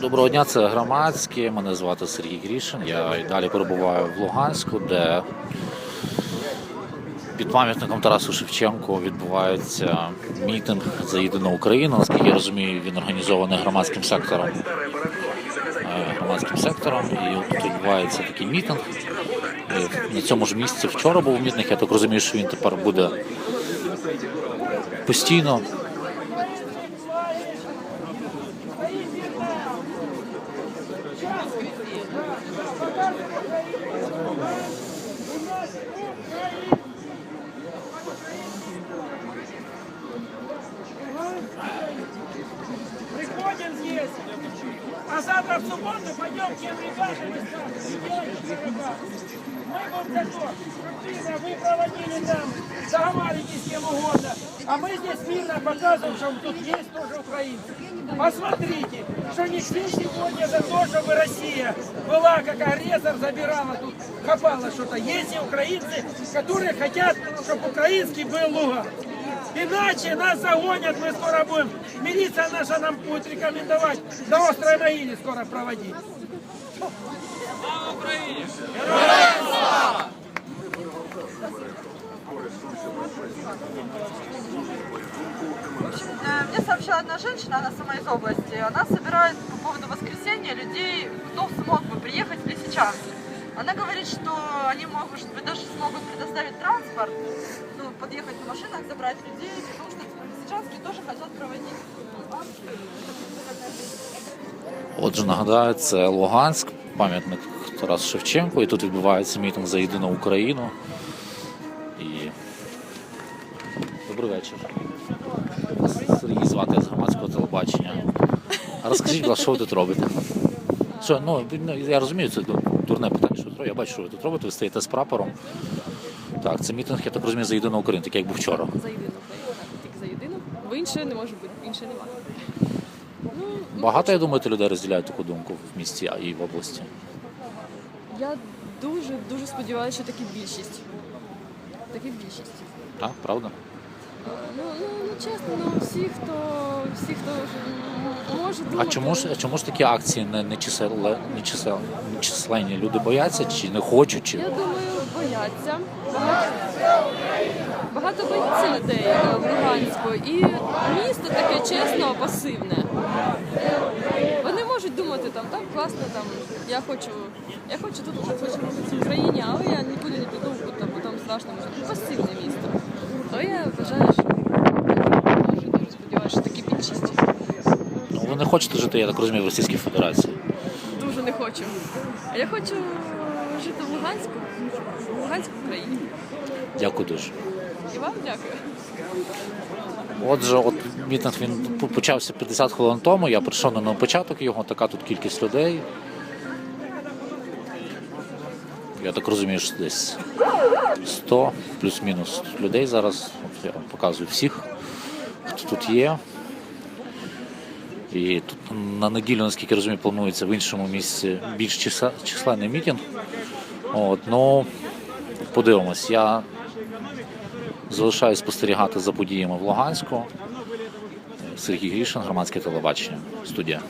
Доброго дня, це громадське. Мене звати Сергій Грішин. Я і далі перебуваю в Луганську, де під пам'ятником Тарасу Шевченку відбувається мітинг за єдину Україну. Наскільки я розумію, він організований громадським сектором. Е, Громадським сектором, і тут відбувається такий мітинг. На цьому ж місці вчора був мітинг. Я так розумію, що він тепер буде постійно. Приходим здесь, а завтра в субботу пойдем к тем ребятам и скажем, «Ребята, дорога, мы будем за то, чтобы мирно вы проводили там, договаривайтесь с кем угодно, А мы здесь мирно показываем, что тут есть тоже украинцы. Посмотрите, что не все сегодня за то, чтобы Россия была как агрессор, забирала тут, хапала что-то. Есть и украинцы, которые хотят, чтобы украинский был Луганск. Иначе нас загонят, мы скоро будем. Милиция наша нам будет рекомендовать до острой могилы скоро проводить. Э, Мне сообщила одна женщина, она сама из области, она собирает по поводу воскресенья людей, кто смог бы приехать в Лисичанск. Она говорит, что они, может быть, даже смогут предоставить транспорт, ну, подъехать на машинах, забрать людей, потому что в Лисичанске тоже хотят проводить. Отже, нагадаю, це Луганськ, пам'ятник Тарасу Шевченку, і тут відбувається мітинг за єдину Україну. Добрий вечір. Сергій звати з громадського телебачення. А розкажіть, будь ласка, що ви тут робите? Що, ну, ну, я розумію, це ну, дурне питання, що ви робите. Я бачу, що ви тут робите, ви стоїте з прапором. Так, це мітинг, я так розумію, за єдину Україну, такий як був вчора. за єдину Україну, так, тільки за єдину. Бо інше не може бути, інше нема. Ну, Багато, я думаю, людей розділяють таку думку в місті і в області. я дуже дуже сподіваюся, що таки більшість. Таки більшість. Так, правда? Ну, ну, ну чесно, ну всі, хто всі, хто м, може А чому ж чому ж такі акції не, не, чисел, не, чисел, не численні? Люди бояться чи не хочуть? Чи... Я думаю, бояться. Багато, багато боїться людей е, в Луганську. І місто таке чесно, пасивне. Вони можуть думати там, так класно, там я хочу, я хочу тут хочу в Україні, але я нікуди не піду, бо там, бо там страшно може. Пасивне місто. То я вважаю, що дуже дуже сподіваюся, що такі більшість. Ну, ви не хочете жити, я так розумію, в Російській Федерації. Дуже не хочу. А я хочу жити в Луганську, в Луганську Україні. Дякую дуже. І вам дякую. Отже, от мітинг він почався 50 хвилин тому. Я прийшов на початок його, така тут кількість людей. Я так розумію, що десь 100 плюс-мінус людей зараз. От я вам показую всіх, хто тут є. І тут на неділю, наскільки розумію, планується в іншому місці більш численний мітінг. От, ну, подивимось. Я залишаюсь спостерігати за подіями в Луганську. Сергій Грішин, громадське телебачення, студія.